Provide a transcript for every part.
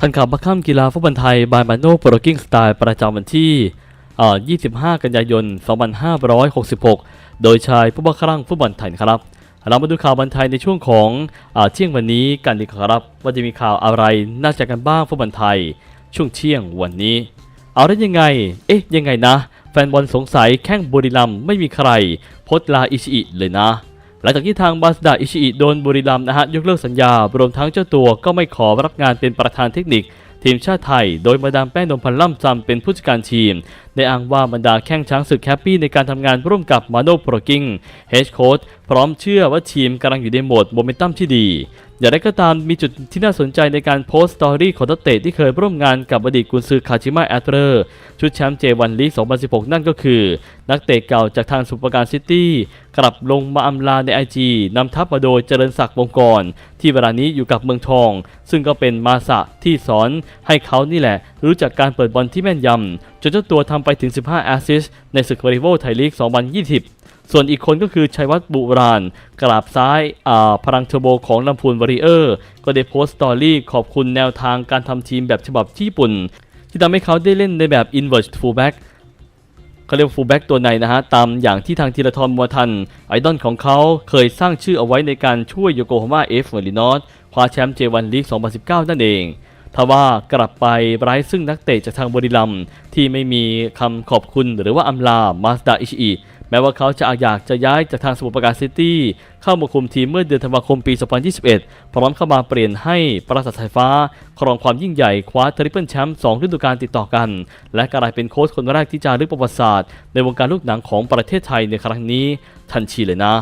ทันข่าวบัคคัมกีฬาฟุตบอลไทยบายมาโนโปรกิ้งสไตล์ประจำวันที่ 25 กันยายน 2566 โดยชายผู้บังคับฟุตบอลไทยครับ เรามาดูข่าวบอลไทยในช่วงของเออเที่ยงวันนี้กันดีครับ ว่าจะมีข่าวอะไรน่าจะกันบ้างฟุตบอลไทย ช่วงเที่ยงวันนี้ เอาได้ยังไง เอ๊ะยังไงนะ แฟนบอลสงสัยแข้งบุรีรัมไม่มีใครพดลาอิชิอิเลยนะ ลังจากที่ทางบาสดาอิชิอิโดนบุรีรัมนะฮะยกเลิกสัญญา รวมทั้งเจ้าตัวก็ไม่ขอรับงานเป็นประธานเทคนิค ทีมชาติไทย โดยมาดามแป้งนมพันล่ำซำเป็นผู้จัดการทีม ได้อ้างว่าบรรดาแข้งช้างศึกแฮปปี้ในการทำงานร่วมกับมาโนโปรกิงเฮดโค้ช พร้อมเชื่อว่าทีมกำลังอยู่ในโหมดโมเมนตัมที่ดี อย่างไรก็ตามมีจุดที่น่าสนใจในการโพสต์สตอรี่ของนักเตะที่เคยร่วมงานกับอดีตกุนซือคาชิมะแอตเตอร์ชุดแชมป์เจวันลีก 2016 นั่นก็คือ นักเตะเก่าจากทางสุปการซิตี้กลับลงมาอำลาในไอจีนำทัพมาโดยเจริญศักดิ์วงกร ที่เวลานี้อยู่กับเมืองทอง ซึ่งก็เป็นมาสะที่สอนให้เขานี่แหละ รู้จักการเปิดบอลที่แม่นยำจนเจ้าตัวทำไปถึง 15 แอสซิสในศึกวอลเลย์บอลไทยลีก 2020 ส่วนอีกคนก็คือชัยวัฒน์บุราณกราบซ้ายาพลังเทอร์โบของลำพูนวอริเออร์ก็ได้โพสต์สตอรี่ขอบคุณแนวทางการทำทีมแบบฉบับญี่ปุ่น ที่ทำให้เขาได้เล่นในแบบ inverse fullback เขาเรียกฟูลแบ็กตัวในนะฮะ ตามอย่างที่ทางธีรทรมัวทัน ไอดอลของเขาเคยสร้างชื่อเอาไว้ในการช่วยโยโกฮาม่าเอฟเมอรินอสคว้าแชมป์เจวันลีก 2019 นั่นเองทว่ากลับไปไร้ซึ่งนักเตะจากทางบริลัมที่ไม่มีคำขอบคุณหรือว่าอำลามาสดาอิชิอิ แม้ว่าเขาจะอยากจะย้ายจากทางสมุทรปราการซิตี้เข้ามาคุมทีมเมื่อเดือนธันวาคมปี 2021 พร้อมเข้ามาเปลี่ยนให้ปราสาทสายฟ้า ครองความยิ่งใหญ่คว้าทริปเปิลแชมป์2ฤดูกาลติดต่อกัน และกลายเป็นโค้ชคนแรกที่จารึกประวัติศาสตร์ในวงการลูกหนังของประเทศไทยในครั้งนี้ทันทีเลยนะ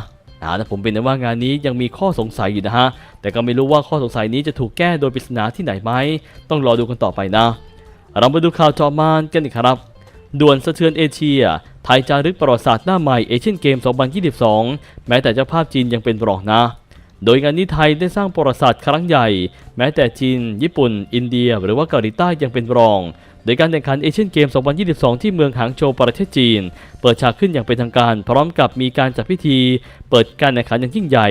นะแต่ผมเป็นในว่างานนี้ยังมีข้อสงสัยอยู่นะฮะ แต่ก็ไม่รู้ว่าข้อสงสัยนี้จะถูกแก้โดยปริศนาที่ไหนไหม ต้องรอดูกันต่อไปนะ เรามาดูข่าวจอมานกันอีกครับ ด่วนสะเทือนเอเชีย ไทยจารึกประวัติศาสตร์หน้าใหม่เอเชียนเกม 2022 แม้แต่เจ้าภาพจีนยังเป็นรองนะ โดยงานนี้ไทยได้สร้างประวัติศาสตร์ครั้งใหญ่ แม้แต่จีน ญี่ปุ่น อินเดีย หรือว่าเกาหลีใต้ยังเป็นรอง โดยการแข่งขันเอเชียนเกม 2022 ที่เมืองหางโจวประเทศจีน เปิดฉากขึ้นอย่างเป็นทางการ พร้อมกับมีการจัดพิธี เปิดการแข่งขันอย่างยิ่งใหญ่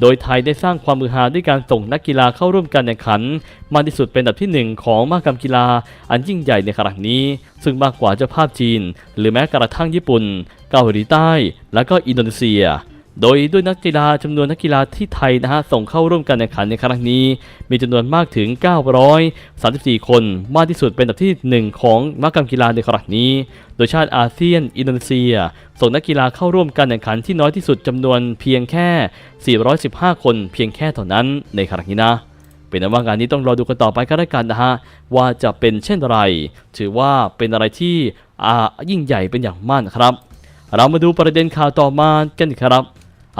โดยไทยได้สร้างความมือฮาด้วยการส่งนักกีฬาเข้าร่วมการแข่งขันมากที่สุดเป็นอันดับที่หนึ่งของมหกรรมกีฬา อันยิ่งใหญ่ในครั้งนี้ ซึ่งมากกว่าเจ้าภาพจีน หรือแม้กระทั่งญี่ปุ่น เกาหลีใต้ และก็อินโดนีเซีย โดยด้วยนักกีฬาจำนวนนักกีฬาที่ไทยนะฮะส่งเข้าร่วมการแข่งขันในครั้งนี้ มีจำนวนมากถึง 934 คน มากที่สุดเป็นอันดับที่ 1 ของมหกรรมกีฬาในครั้งนี้ โดยชาติอาเซียน อินโดนีเซีย ส่งนักกีฬาเข้าร่วมการแข่งขันที่น้อยที่สุดจำนวนเพียงแค่ 415 คน เพียงแค่เท่านั้นในครั้งนี้นะเป็นอันว่างานนี้ต้องรอดูกันต่อไปก็แล้วกันนะฮะว่าจะเป็นเช่นไร ถือว่าเป็นอะไรที่อ่ายิ่งใหญ่เป็นอย่างมากครับ เรามาดูประเด็นข่าวต่อมากันครับ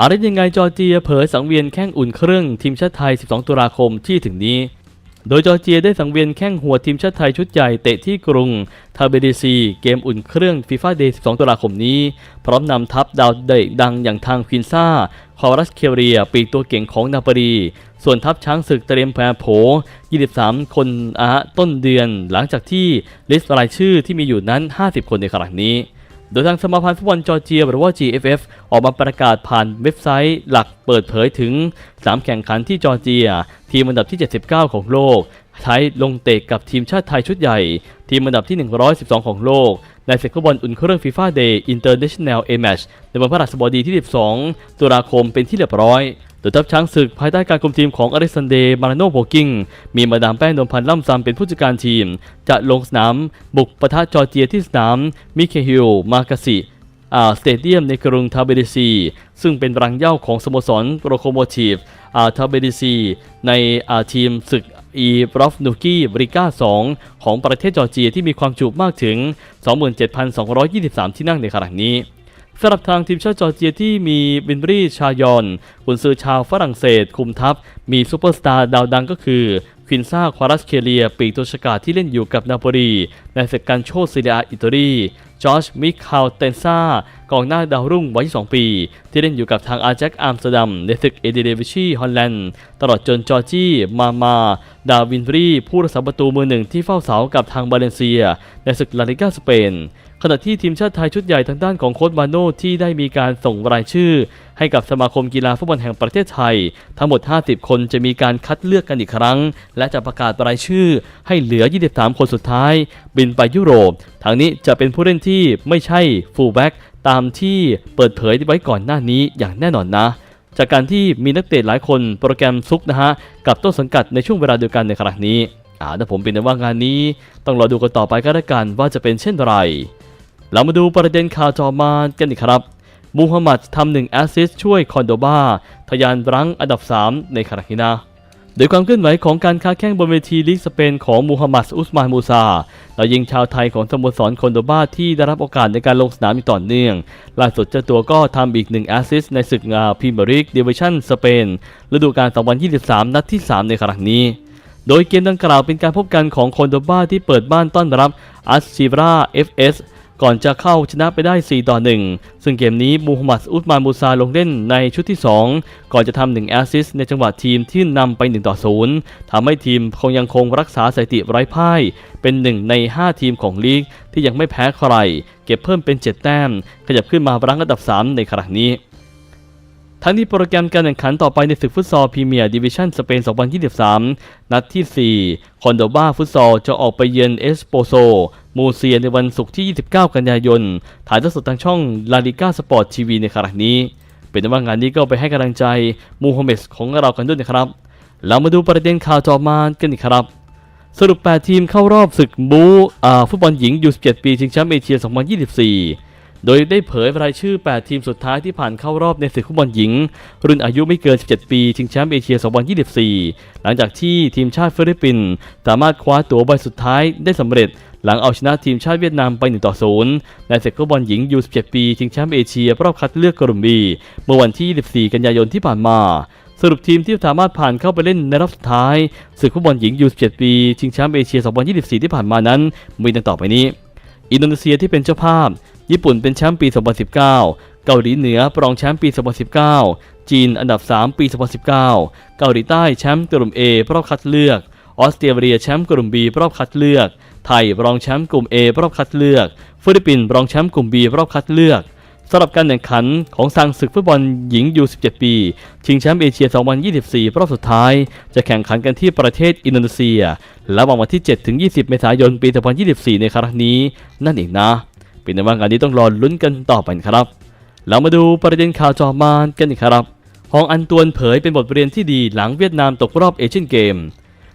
อะไรยังไงจอร์เจียเผยสังเวียนแข้งอุ่นเครื่องทีมชาติไทย 12 ตุลาคมที่ถึงนี้ โดยจอร์เจียได้สังเวียนแข้งหัวทีมชาติไทยชุดใหญ่เตะที่กรุงทาเบดีซีเกมอุ่นเครื่องฟีฟ่าเดย์ 12 ตุลาคมนี้ พร้อมนำทัพดาวเดะดังอย่างทางควินซ่า คอรัสเคเรีย ปีกตัวเก่งของนาปารี ส่วนทัพช้างศึกเตรียมแพรโผ 23 คนอาต้นเดือน หลังจากที่ลิสต์รายชื่อที่มีอยู่นั้น 50 คนในครั้งนี้ โดยทางสมาพันธ์ฟุตบอลจอร์เจียหรือว่า GFF ออกมาประกาศผ่านเว็บไซต์หลักเปิดเผยถึง 3 แข่งขันที่จอร์เจีย ทีมอันดับที่ 79 ของโลกไทยลงเตะกับทีมชาติไทยชุดใหญ่ ทีมอันดับที่ 112 ของโลก ในศึกฟุตบอลอุ่นเครื่องฟีฟ่าเดย์อินเตอร์เนชั่นแนลเอแมชในวันพฤหัสบดีที่ 12 ตุลาคมเป็นที่เรียบร้อย ดยทัพช้างศึกภายใต้การคุมทีมของอเล็กซานเดร์มาราโนโบกิงมีมาดามแป้งนวลพันธ์ล่ำซำเป็นผู้จัดการทีม จะลงสนามบุกปะทะจอร์เจียที่สนามมิเคฮิลมากาซิอ่าสเตเดียมในกรุงทาเบดิซี ซึ่งเป็นรังเหย้าของสโมสรโรโคโมทีฟอ่าทาเบดิซี ในอ่าทีมศึกอีบรอฟนูกี้บริก้า 2 ของประเทศจอร์เจียที่มีความจุมากถึง 27,223 ที่นั่งในขณะนี้ สำหรับทางทีมชาติจอร์เจียที่มีบินบรีชายอนกุนซือชาวฝรั่งเศส คุมทัพ มีซูเปอร์สตาร์ดาวดังก็คือควินซ่าควารัสเคเลีย ปีกตัวฉกาจที่เล่นอยู่กับนาโปลีในศึกการโชซีเรียอิตาลีจอร์จมิคาลเตนซากองหน้าดาวรุ่งวัย 22 ปี ที่เล่นอยู่กับทางอาแจ็คอัมสเตอร์ดัมในศึกเอเดเดวิชีฮอลแลนด์ตลอดจนจอร์จี้มามา ดาวินบรีผู้รักษาประตูมือหนึ่งที่เฝ้าเสากับทางบาเลนเซีย ในศึกลาลิก้าสเปน ขณะที่ทีมชาติไทยชุดใหญ่ทางด้านของโค้ชมาโน่ที่ได้มีการส่งรายชื่อ ให้กับสมาคมกีฬาฟุตบอลแห่งประเทศไทย ทั้งหมด 50 คนจะมีการคัดเลือกกันอีกครั้ง และจะประกาศรายชื่อ ให้เหลือ 23 คนสุดท้าย บินไปยุโรปทางนี้จะเป็นผู้เล่นที่ไม่ใช่ฟูลแบ็กตามที่เปิดเผยไว้ก่อนหน้านี้อย่างแน่นอนนะจากการที่มีนักเตะหลายคนโปรแกรมซุกนะฮะกับต้นสังกัดในช่วงเวลาเดียวกันในครั้งนี้อ่าแต่ผมเป็นว่างานนี้ ต้องรอดูกันต่อไปก็แล้วกันว่าจะเป็นเช่นไร เรามาดูประเด็นข่าวจอมานกันอีกครับ มูฮัมหมัดทำหนึ่งแอสซิสช่วยคอนโดบาทะยานรั้งอันดับ 3 ในคารั้งนี้นะโดยความเคลื่อนไหวของการค้าแข่งบนเวทีลีกสเปนของมูฮัมหมัดอุสมานมูซาเรายิงชาวไทยของสโมสรคอนโดบาที่ได้รับโอกาสในการลงสนามอย่างต่อเนื่อง ล่าสุดเจ้าตัวก็ทำอีกหนึ่งแอสซิสในศึกงาพรีเมียร์ลีกดิวิชั่นสเปนฤดูกาล 2023 นัดที่ 3 ในครั้งนี้ โดยเกมดังกล่าวเป็นการพบกันของคอนโดบาที่เปิดบ้านต้อนรับอัสซิราเอฟเอส ก่อนจะเข้าชนะไปได้ 4 ต่อ 1 ซึ่งเกมนี้มูฮัมหมัดอุสมานมูซาลงเล่นในชุดที่ 2 ก่อนจะทำหนึ่งแอสซิสในจังหวะทีมที่นำไป 1 ต่อ 0ทำให้ทีมคงยังคงรักษาสถิติไร้พ่าย เป็นหนึ่งใน 5 ทีมของลีกที่ยังไม่แพ้ใคร เก็บเพิ่มเป็น 7 แต้ม ขยับขึ้นมารั้งอันดับ 3 ในครั้งนี้ ทั้งนี้โปรแกรมการแข่งขันต่อไปในศึกฟุตซอลพรีเมียร์ดิวิชั่นสเปน 2023 นัดที่ 4 คอนโดบาฟุตซอลจะออกไปเยือนเอสโปโซ มูเซียในวันศุกร์ที่ 29 กันยายน ถ่ายทอดสดทางช่องลาลิก้าสปอร์ตทีวีในครั้งนี้ เป็นว่างานนี้ก็ไปให้กำลังใจมูฮัมเหม็ดของเรากันด้วยนะครับ เรามาดูประเด็นข่าวจอมานกันอีกครับสรุป 8 ทีมเข้ารอบศึกบูฟุตบอลหญิงยู17ปีชิงแชมป์เอเชีย 2024 โดยได้เผยรายชื่อ 8 ทีมสุดท้ายที่ผ่านเข้ารอบในศึกฟุตบอลหญิง รุ่นอายุไม่เกิน 17 ปีชิงแชมป์เอเชีย 2024 หลังจากที่ทีมชาติฟิลิปปินส์สามารถคว้าตั๋วใบสุดท้ายได้สำเร็จ หลังเอาชนะทีมชาติเวียดนามไป 1 ต่อ 0 ในศึกฟุตบอลหญิงยู17 ปีชิงแชมป์เอเชียรอบคัดเลือกกลุ่มบีเมื่อวันที่ 24 กันยายนที่ผ่านมาสรุปทีมที่สามารถผ่านเข้าไปเล่นในรอบสุดท้ายศึกฟุตบอลหญิงยู17 ปี ชิงแชมป์เอเชีย 2024 ที่ผ่านมานั้น มีดังต่อไปนี้ อินโดนีเซียที่เป็นเจ้าภาพ ญี่ปุ่นเป็นแชมป์ปี 2019 เกาหลีเหนือรองแชมป์ปี 2019 จีนอันดับ 3 ปี 2019 เกาหลีใต้แชมป์กลุ่ม A รอบคัดเลือก ออสเตรเลียแชมป์กลุ่ม B รอบคัดเลือก ไทยรองแชมป์กลุ่ม A รอบคัดเลือก ฟิลิปปินส์รองแชมป์กลุ่ม B รอบคัดเลือกสำหรับการแข่งขันของทางศึกฟุตบอลหญิง U17 ปี ชิงแชมป์เอเชีย 2024 รอบสุดท้าย จะแข่งขันกันที่ประเทศอินโดนีเซียระหว่างวันที่ 7-20 เมษายน ปี 2024 ในครั้งนี้ นั่นเองนะ เป็นในว่างานนี้ต้องรอลุ้นกันต่อไปครับ เรามาดูประเด็นข่าวจอมานกันอีกครับฮองอันตวนเผยเป็นบทเรียนที่ดีหลังเวียดนามตกรอบเอเชียนเกม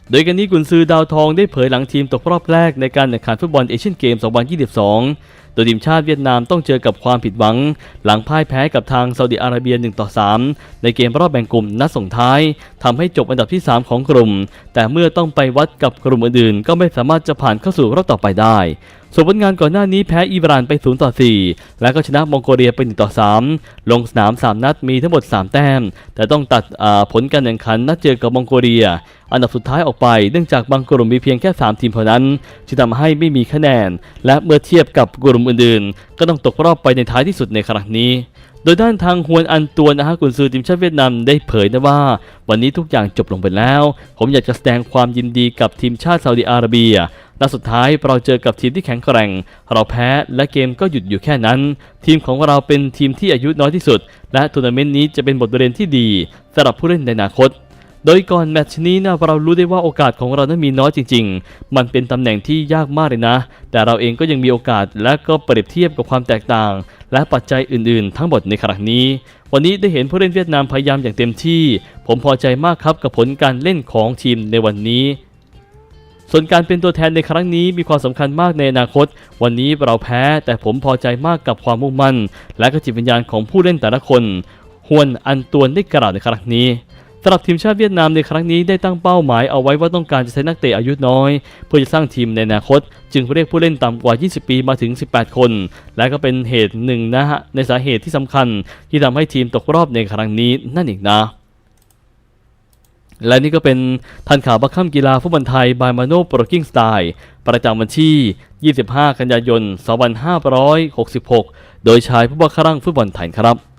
โดยกันนี้กุนซือดาวทองได้เผยหลังทีมตกรอบแรกในการแข่งขันฟุตบอลเอเชียนเกม 2022 โดยทีมชาติเวียดนามต้องเจอกับความผิดหวัง หลังพ่ายแพ้กับทางซาอุดิอาระเบีย 1 ต่อ 3 ในเกมรอบแบ่งกลุ่มนัดส่งท้ายทำให้จบอันดับที่ 3 ของกลุ่ม แต่เมื่อต้องไปวัดกับกลุ่มอื่นๆ ก็ไม่สามารถจะผ่านเข้าสู่รอบต่อไปได้ ส่วนผลงานก่อนหน้านี้แพ้อิหร่านไป 0 ต่อ 4 และก็ชนะมองโกเลียไป 1 ต่อ 3 ลงสนาม 3 นัดมีทั้งหมด 3 แต้ม แต่ต้องตัดผลการแข่งขันนัดเจอกับมองโกเลีย อันดับสุดท้ายออกไป เนื่องจากบางกลุ่มมีเพียงแค่ 3 ทีมเท่านั้นจึงทำให้ไม่มีคะแนน และเมื่อเทียบกับกลุ่มอื่นๆ ก็ต้องตกรอบไปในท้ายที่สุดในครั้งนี้ โดยด้านทางฮวนอันตัวนะฮะกุนซือทีมชาติเวียดนามได้เผยนะว่า วันนี้ทุกอย่างจบลงไปแล้ว ผมอยากจะแสดงความยินดีกับทีมชาติซาอุดิอาระเบียนัดสุดท้ายเราเจอกับทีมที่แข็งแกร่ง เราแพ้และเกมก็หยุดอยู่แค่นั้น ทีมของเราเป็นทีมที่อายุน้อยที่สุด และทัวร์นาเมนต์นี้จะเป็นบทเรียนที่ดีสำหรับผู้เล่นในอนาคต โดยก่อนแมตช์นี้นะเรารู้ได้ว่าโอกาสของเรานั้นมีน้อยจริง ๆ มันเป็นตำแหน่งที่ยากมากเลยนะ แต่เราเองก็ยังมีโอกาสและก็เปรียบเทียบกับความแตกต่าง และปัจจัยอื่นๆ ทั้งหมดในครั้งนี้ วันนี้ได้เห็นผู้เล่นเวียดนามพยายามอย่างเต็มที่ ผมพอใจมากครับกับผลการเล่นของทีมในวันนี้ส่วนการเป็นตัวแทนในครั้งนี้มีความสำคัญมากในอนาคต วันนี้เราแพ้แต่ผมพอใจมากกับความมุ่งมั่น และก็จิตวิญญาณของผู้เล่นแต่ละคนฮวนอันตวนได้กล่าวในครั้งนี้ สำหรับทีมชาติเวียดนามในครั้งนี้ได้ตั้งเป้าหมายเอาไว้ว่าต้องการจะใช้นักเตะอายุน้อย เพื่อจะสร้างทีมในอนาคต จึงเรียกผู้เล่นต่ำกว่า 20 ปีมาถึง 18 คน และก็เป็นเหตุหนึ่งนะฮะในสาเหตุที่สำคัญ ที่ทำให้ทีมตกรอบในครั้งนี้นั่นเองนะและนี่ก็เป็นทันข่าวบัคคัมกีฬาฟุตบอลไทย บายมาโนโปรกิ้งสไตล์ประจำวันที่ 25 กันยายน 2566 โดยชายผู้บังคับรังฟุตบอลไทยครับ